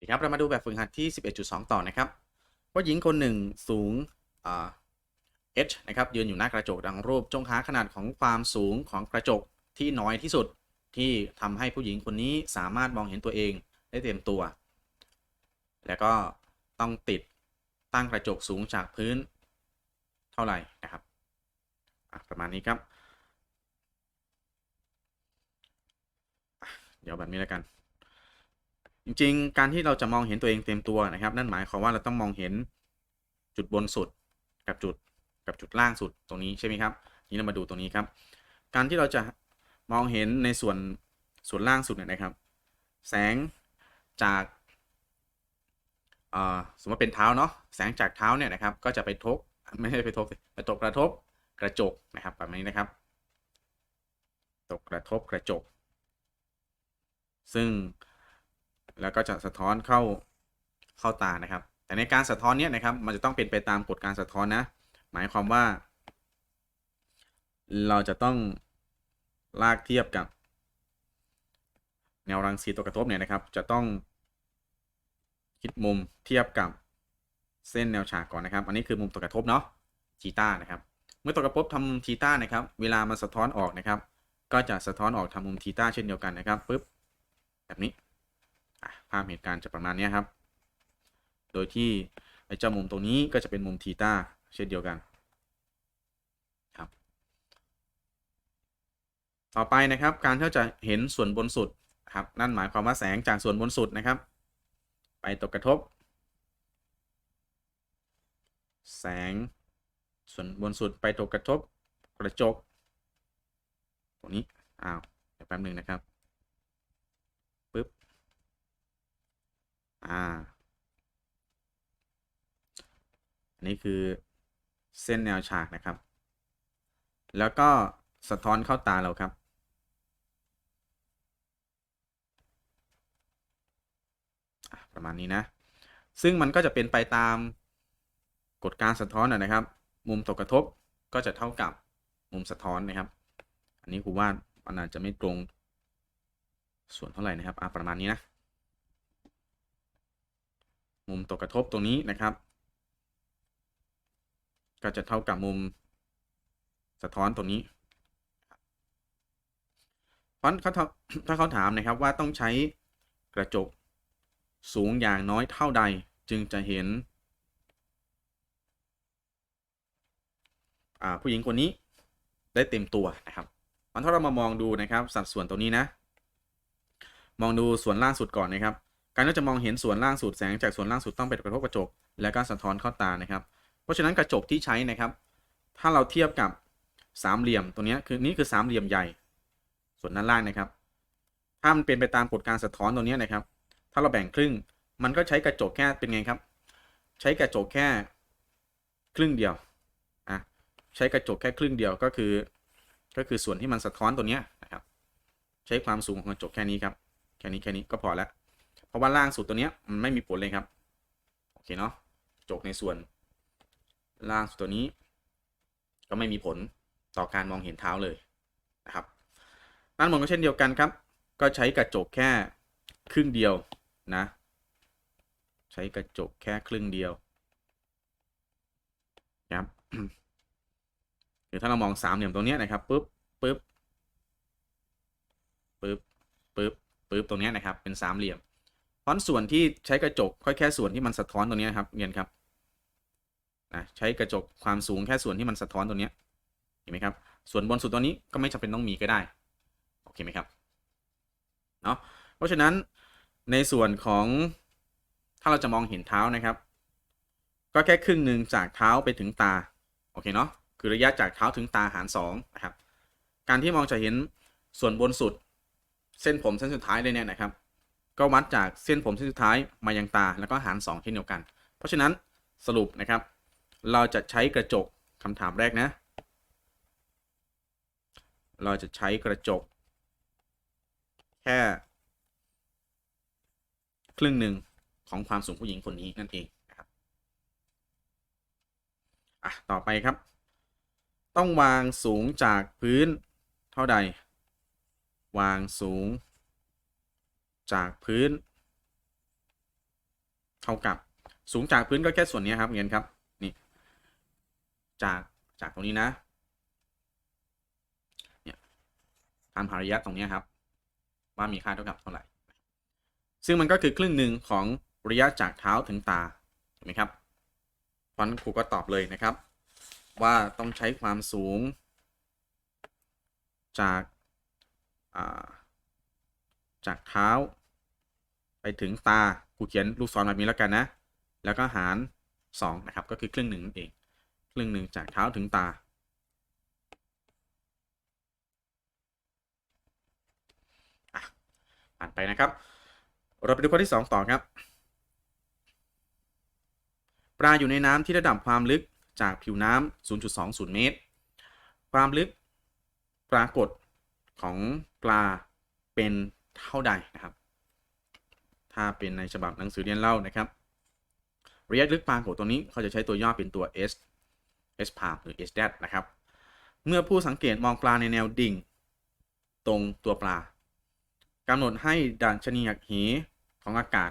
ดีครับเรามาดูแบบฝึกหัดที่ 11.2 ต่อนะครับว่าหญิงคนหนึ่งสูงอ่า h นะครับยืนอยู่หน้ากระจกดังรูป จงหาขนาดของความสูงของกระจกที่น้อยที่สุดที่ทำให้ผู้หญิงคนนี้สามารถมองเห็นตัวเองได้เต็มตัว แล้วก็ต้องติดตั้งกระจกสูงจากพื้นเท่าไหร่นะครับประมาณนี้ครับ เดี๋ยวแบบนี้แล้วกัน จริงๆ การที่เราจะมองเห็นตัวเองเต็มตัวนะครับ นั่นหมายความว่าเราต้องมองเห็นจุดบนสุดกับจุดกับจุดล่างสุดตรงนี้ใช่ไหมครับ นี่เรามาดูตรงนี้ครับ การที่เราจะมองเห็นในส่วนส่วนล่างสุดเนี่ยนะครับ แสงจากเอ่อสมมติเป็นเท้าเนาะแสงจากเท้าเนี่ยนะครับ ก็จะไปทบไม่ใช่ไปทบไปตกกระทบกระจกนะครับแบบนี้นะครับ ตกกระทบกระจก ซึ่ง แล้วก็จะสะท้อนเข้าเข้าตานะครับ แต่ในการสะท้อนเนี้ยนะครับ มันจะต้องเป็นไปตามกฎการสะท้อนนะ หมายความว่า เราจะต้องลากเทียบกับ แนวรังสีตัวกระทบเนี่ยนะครับ จะต้องคิดมุมเทียบกับเส้นแนวฉากก่อนนะครับ อันนี้คือมุมตัวกระทบเนาะทีต้านะครับ เมื่อตัวกระทบทำทีต้านะครับ เวลามันสะท้อนออกนะครับ ก็จะสะท้อนออกทำมุมทีต้าเช่นเดียวกันนะครับปุ๊บแบบนี้ ภาพเหตุการณ์จะประมาณนี้ครับ โดยที่ไอ้เจ้ามุมตรงนี้ก็จะเป็นมุมทีตาเช่นเดียวกันครับ ต่อไปนะครับ การที่จะเห็นส่วนบนสุดครับ นั่นหมายความว่าแสงจากส่วนบนสุดนะครับ ไปตกกระทบ แสงส่วนบนสุดไปตกกระทบกระจกตรงนี้อ้าวเดี๋ยวแป๊บหนึ่งนะครับ ปึ๊บ อ่า อันนี้คือเส้นแนวฉากนะครับ แล้วก็สะท้อนเข้าตาเราครับ ประมาณนี้นะ ซึ่งมันก็จะเป็นไปตามกฎการสะท้อนนะนะครับ มุมตกกระทบก็จะเท่ากับมุมสะท้อนนะครับ อันนี้ครูว่ามันอาจจะไม่ตรงส่วนเท่าไหร่นะครับอะประมาณนี้นะ มุมตกกระทบตรงนี้นะครับ ก็จะเท่ากับมุมสะท้อนตรงนี้เพราะเขาถ้าเขาถามนะครับว่าต้องใช้กระจกสูงอย่างน้อยเท่าใดจึงจะเห็น ผู้หญิงคนนี้ได้เต็มตัวนะครับมันถ้าเรามามองดูนะครับ สัดส่วนตรงนี้นะ มองดูส่วนล่างสุดก่อนนะครับ การที่จะมองเห็นส่วนล่างสุดแสงจากส่วนล่างสุดต้องไปกระทบกระจก แล้วก็สะท้อนเข้าตานะครับ เพราะฉะนั้นกระจกที่ใช้นะครับ ถ้าเราเทียบกับสามเหลี่ยมตัวนี้คือนี่คือสามเหลี่ยมใหญ่ ส่วนด้านล่างนะครับ ถ้ามันเป็นไปตามกฎการสะท้อนตัวนี้นะครับ ถ้าเราแบ่งครึ่ง มันก็ใช้กระจกแค่เป็นไงครับ ใช้กระจกแค่ครึ่งเดียวอะใช้กระจกแค่ครึ่งเดียวก็คือ ก็คือส่วนที่มันสะท้อนตัวนี้นะครับ ใช้ความสูงของกระจกแค่นี้ครับ แค่นี้แค่นี้ก็พอแล้ว เพราะว่าล่างสุดตัวนี้มันไม่มีผลเลยครับ โอเคเนาะจกในส่วน ล่างสุดตัวนี้ ก็ไม่มีผลต่อการมองเห็นเท้าเลยนะครับด้านบนก็เช่นเดียวกันครับ ก็ใช้กระจกแค่ครึ่งเดียวนะ ใช้กระจกแค่ครึ่งเดียวครับเดี๋ยวถ้าเรามองสามเหลี่ยมตรงนี้นะครับปุ๊บปุ๊บปุ๊บปุ๊บปุ๊บตรงนี้นะครับเป็นสามเหลี่ยม เพราะส่วนที่ใช้กระจกค่อยแค่ส่วนที่มันสะท้อนตรงนี้ครับเรียนครับนะใช้กระจกความสูงแค่ส่วนที่มันสะท้อนตรงนี้เห็นไหมครับ ส่วนบนสุดตัวนี้ก็ไม่จำเป็นต้องมีก็ได้โอเคไหมครับเนาะเพราะฉะนั้นในส่วนของถ้าเราจะมองเห็นเท้านะครับ ก็แค่ครึ่งหนึ่งจากเท้าไปถึงตาโอเคเนาะคือระยะจากเท้าถึงตาหาร2นะครับการที่มองจะเห็นส่วนบนสุด เส้นผมเส้นสุดท้ายเลยเนี่ยนะครับ ก็วัดจากเส้นผมเส้นสุดท้ายมายังตาแล้วก็หาร 2 เช่นเดียวกัน เพราะฉะนั้นสรุปนะครับ เราจะใช้กระจกคำถามแรกนะ เราจะใช้กระจก แค่ ครึ่งหนึ่งของความสูงผู้หญิงคนนี้นั่นเองนะครับอะต่อไปครับ ต้องวางสูงจากพื้นเท่าใด วางสูง จากพื้น เท่ากับสูงจากพื้นก็แค่ส่วนนี้ครับเงินครับนี่จากจากตรงนี้นะเนี่ยทำหาระยะตรงนี้ครับ ว่ามีค่าเท่ากับเท่าไหร่ ซึ่งมันก็คือครึ่งหนึ่งของระยะจากเท้าถึงตาเห็นไหมครับฟันครูก็ตอบเลยนะครับ ว่าต้องใช้ความสูง จากาจากเท้า ถึงตาครูเขียนลูกศรแบบนี้แล้วกันนะ แล้วก็หาร 2 นะครับ ก็คือครึ่งหนึ่งนั่นเอง ครึ่งหนึ่งจากเท้าถึงตาอะผ่านไปนะครับ เราไปดูข้อที่ 2 ต่อครับ ปลาอยู่ในน้ำที่ระดับความลึกจากผิวน้ำ 0.20 เมตร ความลึกปรากฏของปลาเป็นเท่าใดนะครับ ถ้าเป็นในฉบับหนังสือเรียนเล่านะครับ ระยะลึกปรากฏตัวนี้เขาจะใช้ตัวย่อเป็นตัว S S p a หรือ S d a t นะครับ เมื่อผู้สังเกตมองปลาในแนวดิ่ง ตรงตัวปลากำหนดให้ดัชนีหักเหของอากาศ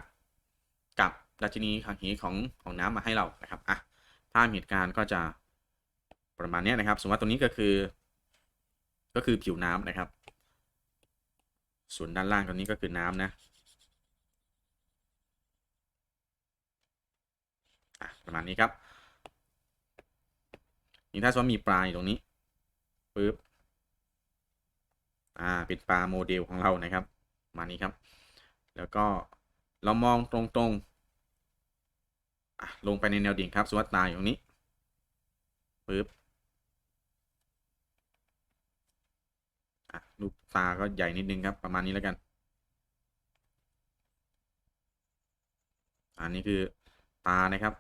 กับดัชนีหักเหของของน้ำมาให้เรานะครับอะภาพเหตุการณ์ก็จะประมาณนี้นะครับ สมมติว่าตัวนี้ก็คือ ก็คือผิวน้ำนะครับ ส่วนด้านล่างตรงนี้ก็คือน้ำนะอะ ประมาณนี้ครับนี่ถ้าสมมติมีปลาอยู่ตรงนี้ปึ๊บอ่าเป็นปลาโมเดลของเรานะครับมานี้ครับ แล้วก็เรามองตรงๆอะลงไปในแนวดิ่งครับสมมติตาอยู่ตรงนี้ปึ๊บลูกตาก็ใหญ่นิดนึงครับประมาณนี้แล้วกัน อันนี้คือตานะครับ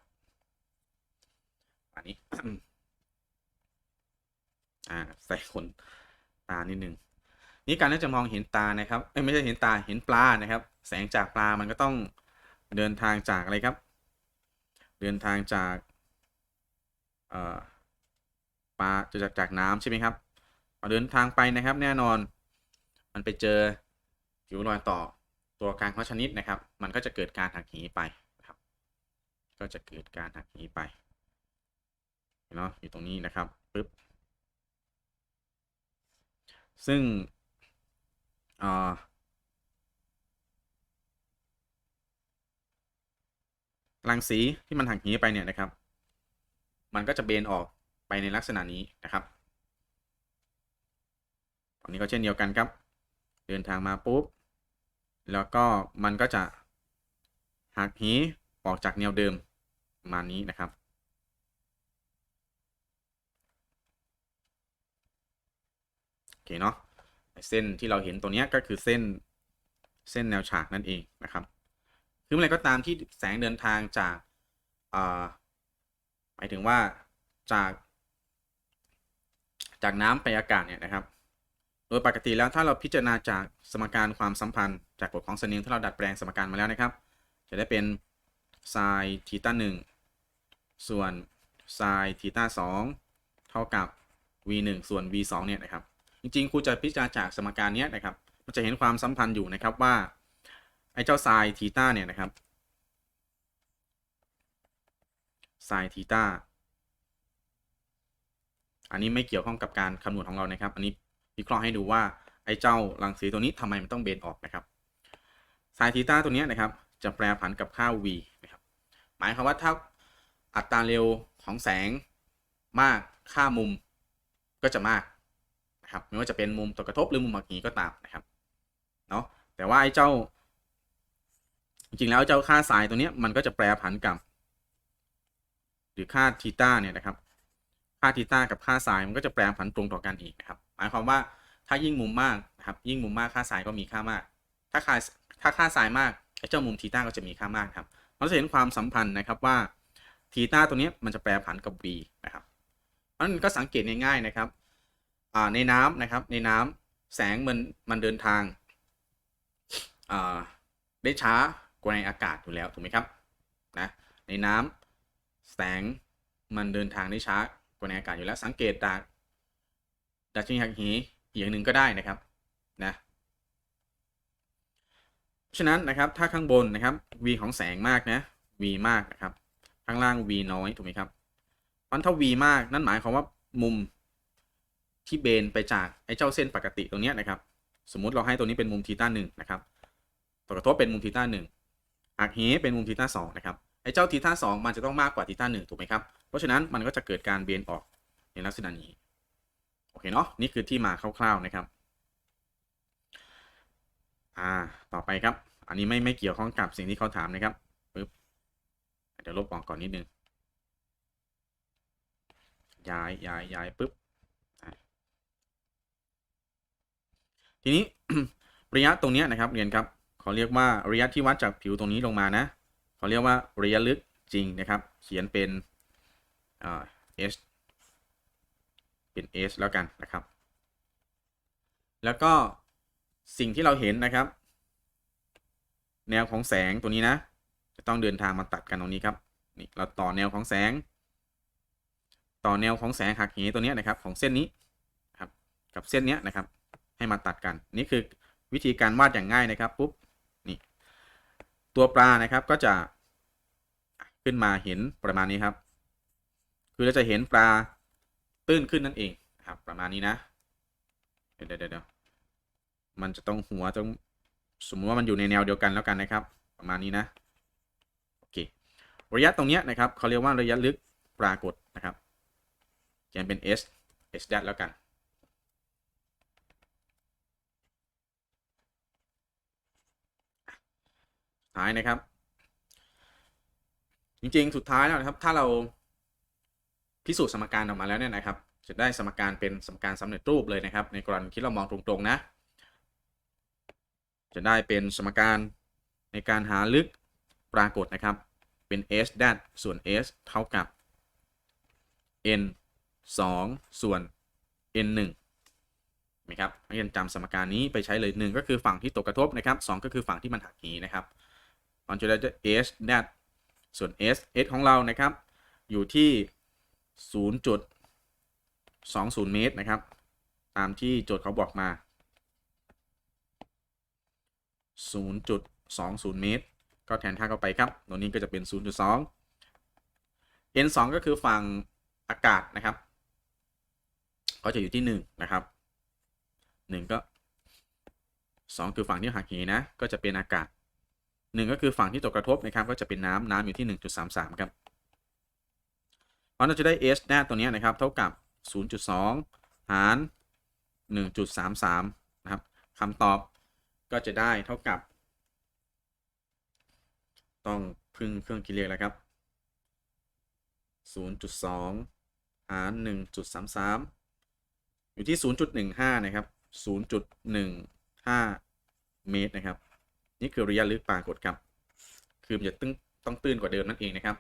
อันนี้ อ่า ใส่ขนตานิดนึงนี่การที่จะมองเห็นตานะครับไม่ใช่เห็นตาเห็นปลานะครับ แสงจากปลามันก็ต้องเดินทางจากอะไรครับ เดินทางจากปลาจะจากจากน้ำใช่ไหมครับพอเดินทางไปนะครับ แน่นอน มันไปเจอผิวรอยต่อตัวกลางของชนิดนะครับ มันก็จะเกิดการหักเหไปนะครับ ก็จะเกิดการหักเหไป เนาะอยู่ตรงนี้นะครับปึ๊บซึ่งรังสีที่มันหักเหไปเนี่ยนะครับ มันก็จะเบนออกไปในลักษณะนี้นะครับอันนี้ก็เช่นเดียวกันครับ เดินทางมาปุ๊บ แล้วก็มันก็จะหักเหออกจากแนวเดิมประมาณนี้นะครับ โอ เคเนาะเส้นที่เราเห็นตัวนี้ก็คือเส้นเส้นแนวฉากนั่นเองนะครับ คือเมื่อไรก็ตามที่แสงเดินทางจากหมายถึงว่าจากจากน้ำไปอากาศเนี่ยนะครับ โดยปกติแล้วถ้าเราพิจารณาจากสมการความสัมพันธ์จากกฎของเสนิงที่เราดัดแปลงสมการมาแล้วนะครับ จะได้เป็นไซน์ทีต้าหนึ่งส่วนไซน์ทีต้าสองเท่ากับ v 1ส่วน v 2เนี่ยนะครับ จริงๆครูจะพิจารณาจากสมการนี้นะครับ มันจะเห็นความสัมพันธ์อยู่นะครับว่า ไอ้เจ้าไซน์ทีต้าเนี่ยนะครับไซน์ทีต้าอันนี้ไม่เกี่ยวข้องกับการคำนวณของเรานะครับ อันนี้วิเคราะห์ให้ดูว่าไอ้เจ้ารังสีตัวนี้ทำไมมันต้องเบนออกนะครับไซน์ทีต้าตัวนี้นะครับ จะแปรผันกับค่า v นะครับ หมายความว่าถ้าอัตราเร็วของแสงมากค่ามุมก็จะมาก นะครับไม่ว่าจะเป็นมุมตกกระทบหรือมุมหักเหก็ตามนะครับเนาะแต่ว่าไอ้เจ้า จริงๆแล้วเจ้าค่าสายตัวนี้มันก็จะแปรผันกับ หรือค่าทีต้าเนี่ยนะครับ ค่าทีต้ากับค่าสายมันก็จะแปรผันตรงต่อกันอีกนะครับ หมายความว่าถ้ายิ่งมุมมากนะครับ ยิ่งมุมมากค่าสายก็มีค่ามาก ถ้าค่าถ้าค่าสายมากไอ้เจ้ามุมทีต้าก็จะมีค่ามากครับเราจะเห็นความสัมพันธ์นะครับว่าทีต้าตัวนี้มันจะแปรผันกับ v นะครับเพราะนั้นก็สังเกตง่ายๆนะครับ ในน้ำนะครับ ในน้ำแสงมันมันเดินทางได้ช้ากว่าในอากาศอยู่แล้วถูกไหมครับนะในน้ำแสงมันเดินทางได้ช้ากว่าในอากาศอยู่แล้ว สังเกตจากดัชนีหักเหอีกอย่างหนึ่งก็ได้นะครับนะฉะนั้นนะครับถ้าข้างบนนะครับ v ของแสงมากนะ v มากนะครับ ข้างล่าง v น้อยถูกไหมครับมันถ้า v มากนั่นหมายความว่ามุม ที่เบนไปจากไอ้เจ้าเส้นปกติตรงนี้นะครับ สมมุติเราให้ตัวนี้เป็นมุมทีต้าหนึ่งนะครับตัวกระทบเป็นมุมทีต้าหนึ่งหักเหเป็นมุมทีต้าสองนะครับไอ้เจ้าทีต้าสองมันจะต้องมากกว่าทีต้าหนึ่งถูกไหมครับ เพราะฉะนั้นมันก็จะเกิดการเบนออกในลักษณะนี้ โอเคเนาะนี่คือที่มาคร่าวๆนะครับอ่าต่อไปครับ อันนี้ไม่ไม่เกี่ยวข้องกับสิ่งที่เขาถามนะครับปึ๊บเดี๋ยวลบออกก่อนนิดนึงย้ายย้ายย้ายปึ๊บ ทีนี้ระยะตรงนี้นะครับเรียนครับเขาเรียกว่าระยะที่วัดจากผิวตรงนี้ลงมานะเขาเรียกว่าระยะลึกจริงนะครับ เขียนเป็นเอ่า h เป็น h แล้วกันนะครับ แล้วก็สิ่งที่เราเห็นนะครับ แนวของแสงตัวนี้นะ จะต้องเดินทางมาตัดกันตรงนี้ครับนี่เราต่อแนวของแสง ต่อแนวของแสงหักเหตัวนี้นะครับ ของเส้นนี้ครับกับเส้นนี้นะครับ ให้มาตัดกัน นี่คือวิธีการวาดอย่างง่ายนะครับปุ๊บนี่ตัวปลานะครับก็จะขึ้นมาเห็นประมาณนี้ครับ คือเราจะเห็นปลาตื้นขึ้นนั่นเองครับประมาณนี้นะเดี๋ยวเดี๋ยวมันจะต้องหัวต้องสมมติว่ามันอยู่ในแนวเดียวกันแล้วกันนะครับ ประมาณนี้นะโอเคระยะตรงเนี้ยนะครับเขาเรียกว่าระยะลึกปรากฏนะครับเขียนเป็น s s ดัแล้วกัน ท้ายนะครับ จริงๆ สุดท้ายแล้วนะครับ ถ้าเราพิสูจน์สมการออกมาแล้วเนี่ยนะครับ จะได้สมการเป็นสมการสำเร็จรูปเลยนะครับ ในกรณีที่เรามองตรงๆนะ จะได้เป็นสมการในการหาลึกปรากฏนะครับ เป็น s ดัส่วน s เท่ากับ n 2 ส่วน n 1ไหมครับให้เรียนจำสมการนี้ไปใช้เลย 1 ก็คือฝั่งที่ตกกระทบนะครับ 2 ก็คือฝั่งที่มันหักเหนะครับ มันจะได้ s ดัส่วน s s ของเรานะครับ อยู่ที่ 0.20 เมตรนะครับ ตามที่โจทย์เขาบอกมา 0.20 เมตร ก็แทนค่าเข้าไปครับ ตัวนี้ก็จะเป็น 0.2 n 2ก็คือฝั่งอากาศนะครับ ก็จะอยู่ที่ 1 นะครับ 1 ก็ 2 คือฝั่งที่หักเหนะ ก็จะเป็นอากาศ 1ก็คือฝั่งที่ตกกระทบนะครับก็จะเป็นน้ำน้ำอยู่ที่ 1.33 ครับเพราะเราจะได้ s แน่ตัวนี้นะครับ เท่ากับ 0.2 หาร 1.33 นะครับคำตอบก็จะได้เท่ากับ ต้องพึ่งเครื่องคิดเลขแล้วครับ 0.2 หาร 1.33 อยู่ที่ 0.15 นะครับ 0.15 เมตรนะครับ นี่คือระยะลึกปรากฏครับ คือมันจะต้องต้องตื้นกว่าเดิมนั่นเองนะครับ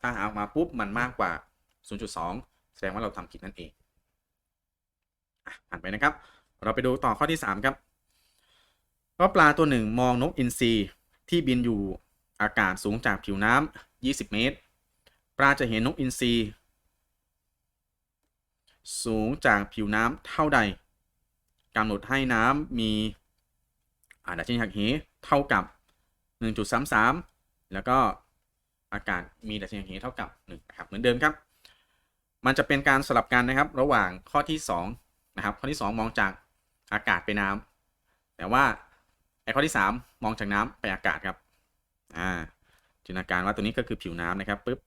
ถ้าหาออกมาปุ๊บมันมากกว่า 0.2 แสดงว่าเราทำผิดนั่นเองอะผ่านไปนะครับ เราไปดูต่อข้อที่ 3 ครับว่าปลาตัวหนึ่งมองนกอินทรีที่บินอยู่อากาศสูงจากผิวน้ำ20 เมตร ปลาจะเห็นนกอินทรีสูงจากผิวน้ำเท่าใดกำหนดให้น้ำมีอาดัชนีหักเห เท่ากับ 1.33 แล้วก็อากาศมีดัชนีเหเท่ากับ1นะครับเหมือนเดิมครับ มันจะเป็นการสลับกันนะครับ ระหว่างข้อที่2นะครับข้อที่ 2 มองจากอากาศไปน้ำแต่ว่าไอ้ข้อที่ 3 มองจากน้ำไปอากาศครับอ่าจินตนาการว่าตัวนี้ก็คือผิวน้ำนะครับปุ๊บ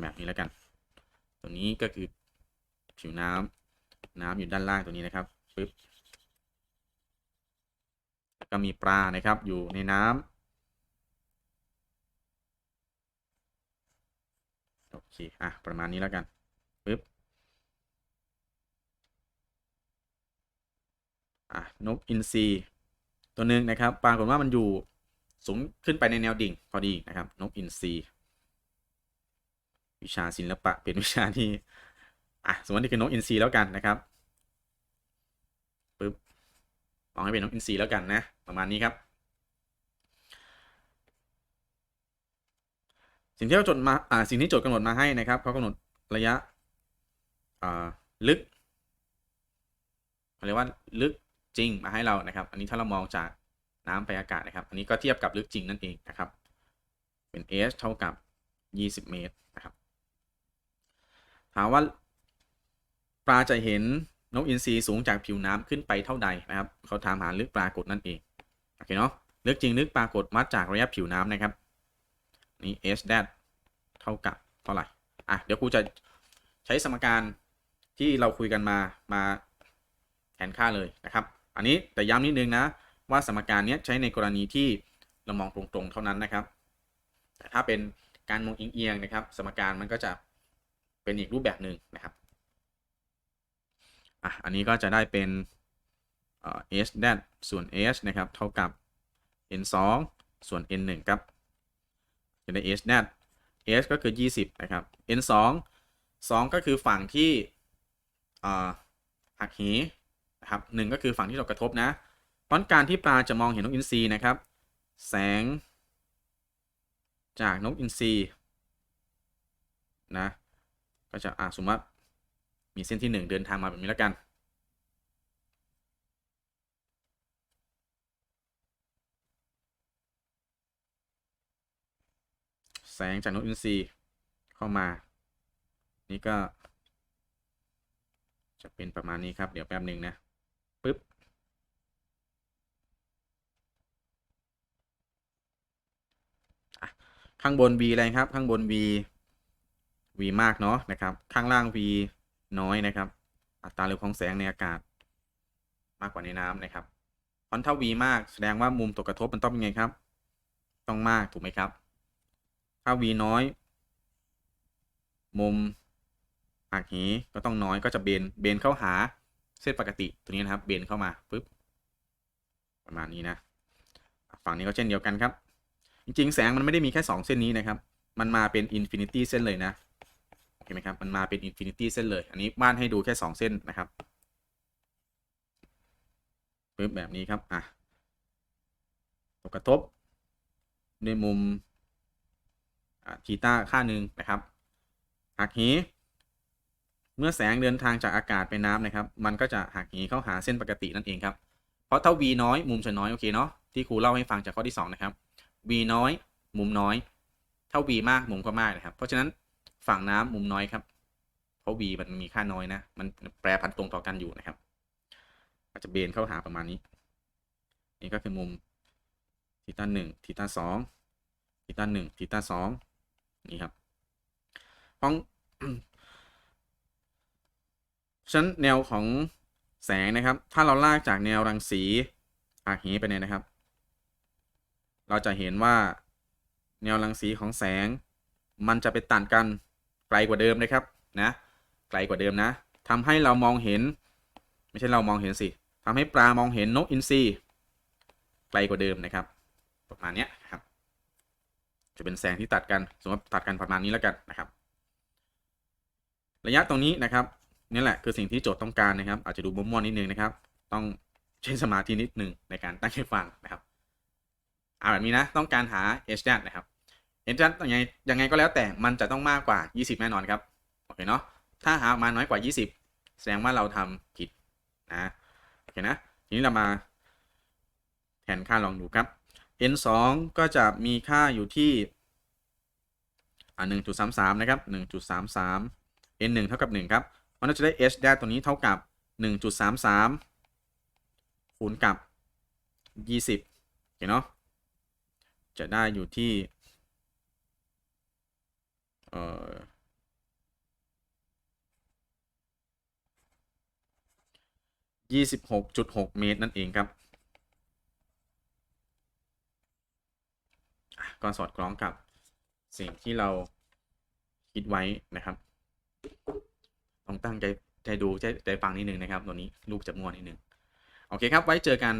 แบบนี้แล้วกัน ตัวนี้ก็คือผิวน้ำน้ำอยู่ด้านล่างตัวนี้นะครับปุ๊บ ก็มีปลานะครับอยู่ในน้ำโอเคอะประมาณนี้แล้วกันปุ๊บอะนกอินทรีตัวหนึ่งนะครับปรากฏว่ามันอยู่สูงขึ้นไปในแนวดิ่งพอดีนะครับ นกอินทรีวิชาศิลปะเป็นวิชาที่อะสมมตินี่คือนกอินทรีแล้วกันนะครับปึ๊บลองให้เป็นนกอินทรีแล้วกันนะ ประมาณนี้ครับ สิ่งที่เราจดมาอ่าสิ่งที่โจทย์กำหนดมาให้นะครับเขากำหนดระยะอ่าลึกเขาเรียกว่าลึกจริงมาให้เรานะครับ อันนี้ถ้าเรามองจากน้ำไปอากาศนะครับ อันนี้ก็เทียบกับลึกจริงนั่นเองนะครับ เป็น h เท่ากับ 20 เมตรนะครับ ถามว่าปลาจะเห็นนกอินทรีสูงจากผิวน้ำขึ้นไปเท่าใดนะครับ เขาถามหาลึกปรากฏนั่นเอง เคเนาะลึกจริงลึกปรากฏวัดจากระยะผิวน้ำนะครับ นี่ h d a เท่ากับเท่าไหร่ อะ เดี๋ยวครูจะใช้สมการที่เราคุยกันมามาแทนค่าเลยนะครับ อันนี้แต่ย้ำนิดนึงนะ ว่าสมการนี้ใช้ในกรณีที่เรามองตรงๆเท่านั้นนะครับ แต่ถ้าเป็นการมองเอียงๆนะครับ สมการมันก็จะเป็นอีกรูปแบบหนึ่งนะครับอะอันนี้ก็จะได้เป็นเอ่อ h d a ส่วน h นะครับ เท่ากับ n 2ส่วน n 1ครับจะได้ h d a h ก็คือ 20 นะครับ n 2 2 ก็คือฝั่งที่หักเหนะครับหนึ่งก็คือฝั่งที่เรากระทบนะเพราะการที่ปลาจะมองเห็นนกอินทรีนะครับ แสง จากนกอินทรีนะก็จะอ่าสมมติว่ามีเส้นที่ 1 เดินทางมาแบบนี้แล้วกัน แสงจากนกอินทรีเข้ามา นี่ก็ จะเป็นประมาณนี้ครับ เดี๋ยวแป๊บหนึ่งนะปึ๊บข้างบน v อะไรครับ ข้างบน v v มากเนาะนะครับ ข้างล่าง v น้อยนะครับ อัตราเร็วของแสงในอากาศ มากกว่าในน้ำนะครับเพราะถ้า v มากแสดงว่ามุมตกกระทบมันต้องเป็นไงครับ ต้องมากถูกไหมครับ ถ้า v น้อย มุมหักเหก็ต้องน้อยก็จะเบนเบนเข้าหาเส้นปกติตัวนี้นะครับ เบนเข้ามาปึ๊บประมาณนี้นะ ฝั่งนี้ก็เช่นเดียวกันครับ จริงๆ แสงมันไม่ได้มีแค่ 2 เส้นนี้นะครับ มันมาเป็นอินฟินิตี้เส้นเลยนะโอเคไหมครับ มันมาเป็นอินฟินิตี้เส้นเลย อันนี้บ้านให้ดูแค่ 2 เส้นนะครับปึ๊บแบบนี้ครับ อะกกระทบด้วยมุม ทีต้าค่าหนึ่งนะครับหักเหเมื่อแสงเดินทางจากอากาศไปน้ำนะครับ มันก็จะหักเหเข้าหาเส้นปกตินั่นเองครับ เพราะถ้า v น้อยมุมจะน้อยโอเคเนาะที่ครูเล่าให้ฟังจากข้อที่ 2 นะครับ v น้อย มุมน้อยเท่า v มากมุมก็มากนะครับ เพราะฉะนั้นฝั่งน้ำมุมน้อยครับ เพราะ v มันมีค่าน้อยนะ มันแปรผันตรงต่อกันอยู่นะครับอาจจะเบนเข้าหาประมาณนี้ นี่ก็คือมุมทีต้าหนึ่งทีต้าสองทีต้าหนึ่งทีต้าสอง นี่ครับห้องฉะนั้นแนวของแสงนะครับ ถ้าเราลากจากแนวรังสีอาเหไปเนี่ยนะครับ เราจะเห็นว่าแนวรังสีของแสง มันจะไปตัดกันไกลกว่าเดิมนะครับนะไกลกว่าเดิมนะทำให้เรามองเห็น ไม่ใช่เรามองเห็นสิทำให้ปลามองเห็นนกอินทรีไกลกว่าเดิมนะครับ ประมาณนี้ครับ จะเป็นแสงที่ตัดกันสมมติตัดกันประมาณนี้แล้วกันนะครับ ระยะตรงนี้นะครับนี่แหละคือสิ่งที่โจทย์ต้องการนะครับ อาจจะดูมั่วๆนิดนึงนะครับ ต้องใช้สมาธินิดนึงในการตั้งใจฟังนะครับเอาแบบนี้นะต้องการหา h d a t นะครับ h d a t ยังไงยังไงก็แล้วแต่มันจะต้องมากกว่า 20 แน่นอนครับโอเคเนาะถ้าหามาน้อยกว่า 20 แสดงว่าเราทำผิดนะโอเคนะทีนี้เรามาแทนค่าลองดูครับ n 2ก็จะมีค่าอยู่ที่อ่า1.33 นะครับ 1.33 n 1เท่ากับ 1 ครับมันจะได้ h ได้ตัวนี้เท่ากับ 1.33 คูณกับ 20เห็นเนาะจะได้อยู่ที่เอ่อ26.6 เมตรนั่นเองครับ ก็สอดคล้องกับสิ่งที่เราคิดไว้นะครับต้องตั้งใจใจดูใจใจฟังนิดนึงนะครับตัวนี้ลูกจะม่วนิดนึงโอเคครับไว้เจอกัน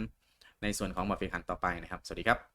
ในส่วนของบทฝึกหัดต่อไปนะครับ สวัสดีครับ